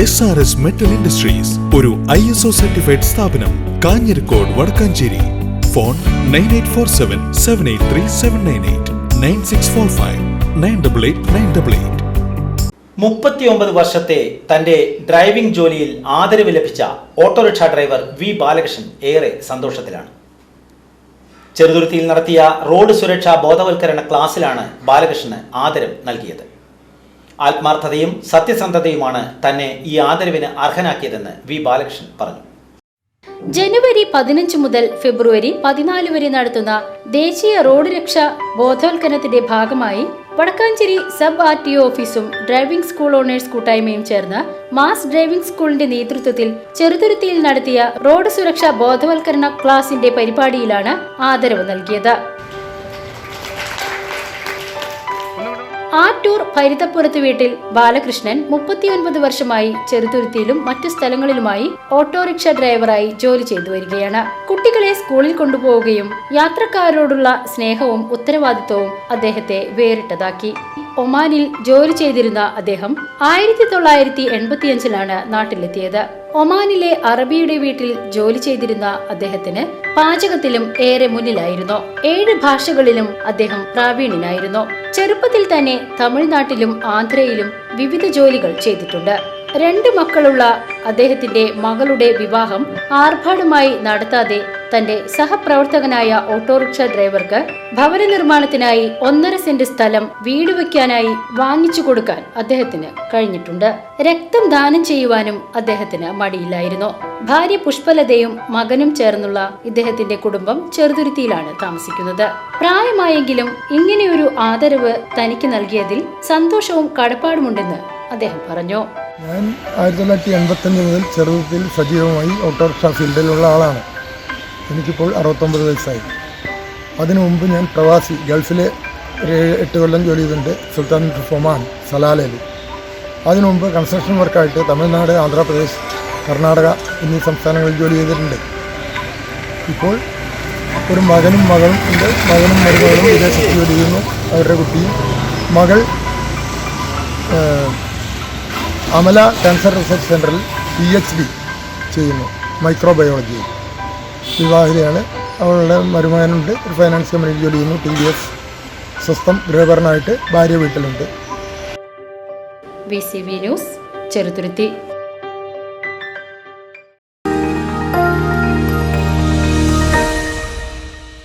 S R S metal industries ഒരു I S O certified സ്ഥാപനം Kanhirakode Vadakkanchery. Phone nine eight four seven seven eight three seven nine eight nine six four five nine double eight nine double eight മുപ്പത്തിയൊമ്പത് വർഷത്തെ തന്റെ driving ജോലിയിൽ ആദരവ് ലഭിച്ച autorickshaw driver V Balakrishnan ഏറെ സന്തോഷത്തിലാണ്. ചെറുതുരുത്തിയിൽ നടത്തിയ road സുരക്ഷാ ബോധവൽക്കരണ ക്ലാസ്സിലാണ് ബാലകൃഷ്ണന് ആദരം നൽകിയത്. ആത്മാർത്ഥതയും സത്യസന്ധതയുമാണ് തന്നെ ഈ ആദരവിന് അർഹനാക്കിയതെന്ന് വി ബാലകൃഷ്ണൻ പറഞ്ഞു. ജനുവരി പതിനഞ്ച് മുതൽ ഫെബ്രുവരി പതിനാല് വരെ നടത്തുന്ന ദേശീയ റോഡ് രക്ഷാ ബോധവൽക്കരണത്തിന്റെ ഭാഗമായി വടക്കാഞ്ചേരി സബ് ആർ ടി ഓഫീസും ഡ്രൈവിംഗ് സ്കൂൾ ഓണേഴ്സ് കൂട്ടായ്മയും ചേർന്ന് മാസ് ഡ്രൈവിംഗ് സ്കൂളിന്റെ നേതൃത്വത്തിൽ ചെറുതുരുത്തിയിൽ നടത്തിയ റോഡ് സുരക്ഷാ ബോധവൽക്കരണ ക്ലാസിന്റെ പരിപാടിയിലാണ് ആദരവ് നൽകിയത്. ആറ്റൂർ ഭരിതപ്പുറത്ത് വീട്ടിൽ ബാലകൃഷ്ണൻ മുപ്പത്തിയൊൻപത് വർഷമായി ചെറുതുരുത്തിയിലും മറ്റു സ്ഥലങ്ങളിലുമായി ഓട്ടോറിക്ഷ ഡ്രൈവറായി ജോലി ചെയ്തു വരികയാണ്. കുട്ടികളെ സ്കൂളിൽ കൊണ്ടുപോവുകയും യാത്രക്കാരോടുള്ള സ്നേഹവും ഉത്തരവാദിത്വവും അദ്ദേഹത്തെ വേറിട്ടതാക്കി. ഒമാനിൽ ജോലി ചെയ്തിരുന്ന അദ്ദേഹം ആയിരത്തി തൊള്ളായിരത്തി എൺപത്തിയഞ്ചിലാണ് നാട്ടിലെത്തിയത്. ഒമാനിലെ അറബിയുടെ വീട്ടിൽ ജോലി ചെയ്തിരുന്ന അദ്ദേഹത്തിന് പാചകത്തിലും ഏറെ മുന്നിലായിരുന്നു. ഏഴ് ഭാഷകളിലും അദ്ദേഹം പ്രാവീണ്യനായിരുന്നു. ചെറുപ്പത്തിൽ തന്നെ തമിഴ്നാട്ടിലും ആന്ധ്രയിലും വിവിധ ജോലികൾ ചെയ്തിട്ടുണ്ട്. രണ്ട് മക്കളുള്ള അദ്ദേഹത്തിന്റെ മകളുടെ വിവാഹം ആർഭാടമായി നടത്താതെ തന്റെ സഹപ്രവർത്തകനായ ഓട്ടോറിക്ഷ ഡ്രൈവർക്ക് ഭവന നിർമ്മാണത്തിനായി ഒന്നര സെന്റ് സ്ഥലം വീട് വയ്ക്കാനായി വാങ്ങിച്ചു കൊടുക്കാൻ അദ്ദേഹത്തിന് കഴിഞ്ഞിട്ടുണ്ട്. രക്തം ദാനം ചെയ്യുവാനും അദ്ദേഹത്തിന് മടിയില്ലായിരുന്നു. ഭാര്യ പുഷ്പലതയും മകനും ചേർന്നുള്ള ഇദ്ദേഹത്തിന്റെ കുടുംബം ചെറുതുരുത്തിയിലാണ് താമസിക്കുന്നത്. പ്രായമായെങ്കിലും ഇങ്ങനെയൊരു ആദരവ് തനിക്ക് നൽകിയതിൽ സന്തോഷവും കടപ്പാടുമുണ്ടെന്ന് അദ്ദേഹം പറഞ്ഞു. ഞാൻ ആയിരത്തി തൊള്ളായിരത്തി എൺപത്തഞ്ച് മുതൽ ചെറുപ്പത്തിൽ സജീവമായി ഓട്ടോറിക്ഷ ഫീൽഡിലുള്ള ആളാണ്. എനിക്കിപ്പോൾ അറുപത്തൊമ്പത് വയസ്സായി. അതിനു മുമ്പ് ഞാൻ പ്രവാസി ഗൾഫിലെ ഒരു എട്ട് കൊല്ലം ജോലി ചെയ്തിട്ടുണ്ട് സുൽത്താൻ ഫൊമാൻ സലാലയിൽ. അതിനു മുമ്പ് കൺസ്ട്രക്ഷൻ വർക്കായിട്ട് തമിഴ്നാട് ആന്ധ്രാപ്രദേശ് കർണാടക എന്നീ സംസ്ഥാനങ്ങളിൽ ജോലി ചെയ്തിട്ടുണ്ട്. ഇപ്പോൾ ഒരു മകനും മകളും ഉണ്ട്. മകനും മരുമകളും വിദേശത്ത് ജോലി ചെയ്യുന്നു. അവരുടെ കുട്ടിയും മകൾ അമല ക്യാൻസർ റിസർച്ച് സെന്ററിൽ പി എച്ച് ഡി ചെയ്യുന്നു മൈക്രോബയോളജിയിൽ. വിവാഹിതയാണ്. അവളുടെ മരുമകനുണ്ട്. ഒരു ഫൈനാൻസ് കമ്പനിയിൽ ജോലി ചെയ്യുന്നു. ടി ഡി എസ് സ്വസ്ഥം ഗൃഹപരനായിട്ട് ഭാര്യ വീട്ടിലുണ്ട്. B C B news Cheruthuruthy.